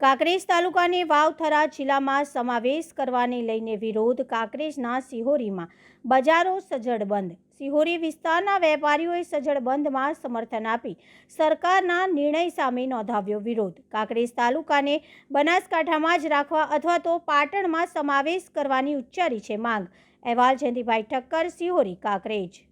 કાંકરેજ તાલુકાને વાવથરા જિલ્લામાં સમાવેશ કરવાને લઈને વિરોધ કાંકરેજના સિહોરીમાં બજારો સજ્જડ બંધ સિહોરી વિસ્તારના વેપારીઓએ સજ્જડ બંધમાં સમર્થન આપી સરકારના નિર્ણય સામે નોંધાવ્યો વિરોધ. કાંકરેજ તાલુકાને બનાસકાંઠામાં જ રાખવા અથવા તો પાટણમાં સમાવેશ કરવાની ઉચ્ચારી છે માંગ. અહેવાલ જયંતિભાઈ ઠક્કર, સિહોરી કાંકરેજ.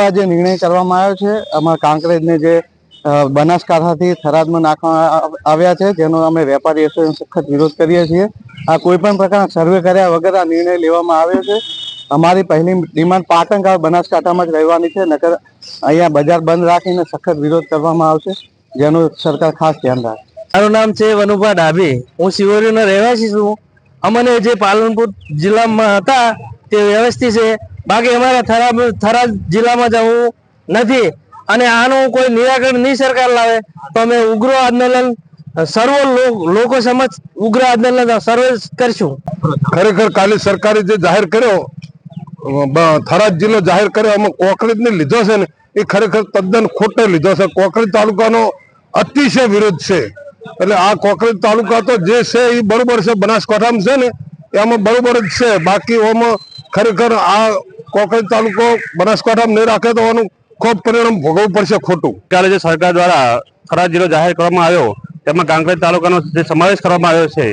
આ જે નિર્ણય કરવામાં આવ્યો છે અમારા કાંકરેજને જે બનાસકાંઠાથી થરાદમાં નાખવામાં આવ્યા છે, જેનો અમે વેપારી એસોસિએશન સખત વિરોધ કરીએ છીએ. આ કોઈ પણ પ્રકારના સર્વે કર્યા વગર આ નિર્ણય લેવામાં આવ્યો છે. અમારી પહેલી ડિમાન્ડ પાટણ બનાસકાંઠામાં જ રહેવાની છે, નકર અહીંયા બજાર બંધ રાખીને સખત વિરોધ કરવામાં આવશે, જેનું સરકાર ખાસ ધ્યાન રાખે. મારું નામ છે વનુભા ડાભી. હું શિવરીનો રહેવાસી છું. અમને જે પાલનપુર જિલ્લામાં હતા, તે વ્યવસ્થિત છે. બાકી અમારા થરા થરાદ જિલ્લામાં જવું નથી. અને આનું કોઈ નિરાકરણ નહીં સરકાર લાવે તો અમે ઉગ્ર આંદોલન, સર્વ લોકો સમક્ષ ઉગ્ર આંદોલન સર્વે કરશું. ખરેખર કાલે સરકારે જે જાહેર કર્યો થરાદ જિલ્લો જાહેર કર્યો, અમે કોકરેજ ને લીધો છે ને, એ ખરેખર તદ્દન ખોટો લીધો છે. કોકરેજ તાલુકાનો અતિશય વિરોધ છે. એટલે આ કોકરેજ તાલુકા તો જે છે એ બરોબર છે. બનાસકાંઠામાં છે ને, એમાં બરોબર જ છે. બાકી ખરેખર આ કોકરેજ તાલુકો બનાસકાંઠામાં નહીં રાખે તો આનું ખૂબ પરિણામ ભોગવવું પડશે ખોટું. ત્યારે જે સરકાર દ્વારા ખરાબ જિલ્લો જાહેર કરવામાં આવ્યો, તેમાં કાંકરેજ તાલુકાનો જે સમાવેશ કરવામાં આવ્યો છે,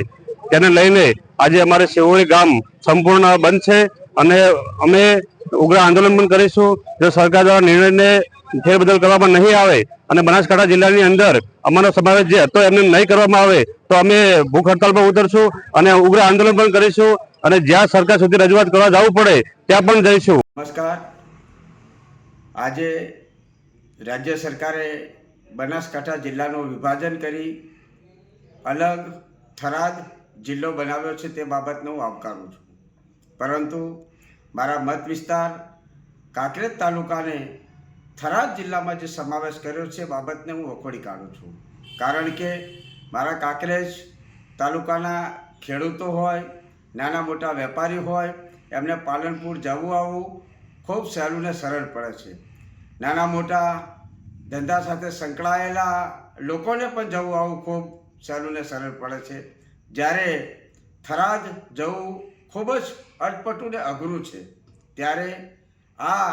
તેને લઈને આજે અમારે શિવોળી ગામ સંપૂર્ણ બંધ છે અને અમે ઉગ્ર આંદોલન પણ કરીશું. જો સરકાર દ્વારા નિર્ણયને ફેરબદલ કરવામાં નહીં આવે અને બનાસકાંઠા જિલ્લાની અંદર અમારો સમાવેશ જે હતો એમને નહીં કરવામાં આવે, તો અમે ભૂખ હડતાલ પર ઉતરશું અને ઉગ્ર આંદોલન પણ કરીશું. અને જ્યાં સરકાર સુધી રજૂઆત કરવા જવું પડે, ત્યાં પણ જઈશું. નમસ્કાર. આજે રાજ્ય સરકારે બનાસકાંઠા જિલ્લાનું વિભાજન કરી અલગ થરાદ જિલ્લો બનાવ્યો છે તે બાબતને હું આવકારું છું. પરંતુ મારા મત વિસ્તાર કાંકરેજ તાલુકાને થરાદ જિલ્લામાં જે સમાવેશ કર્યો છે બાબતને હું વખોડી કાઢું છું. કારણ કે મારા કાંકરેજ તાલુકાના ખેડૂતો હોય નાના મોટા વેપારી હોય, એમને પાલનપુર જવું આવવું ખૂબ સહેલું ને સરળ પડે છે. નાના મોટા ધંધા સાથે સંકળાયેલા લોકોને પણ જવું આવવું ખૂબ સહેલું ને સરળ પડે છે. જ્યારે થરાદ જવું ખૂબ જ અટપટું ને અઘરું છે, ત્યારે આ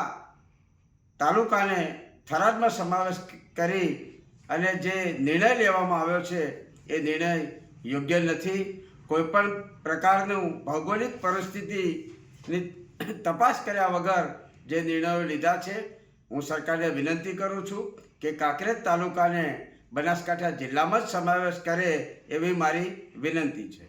તાલુકાને થરાદમાં સમાવેશ કરી અને જે નિર્ણય લેવામાં આવ્યો છે, એ નિર્ણય યોગ્ય નથી. કોઈપણ પ્રકારનું ભૌગોલિક પરિસ્થિતિની તપાસ કર્યા વગર જે નિર્ણયો લીધા છે, હું સરકારને વિનંતી કરું છું કે કાંકરેજ તાલુકાને બનાસકાંઠા જિલ્લામાં જ સમાવેશ કરે એવી મારી વિનંતી છે.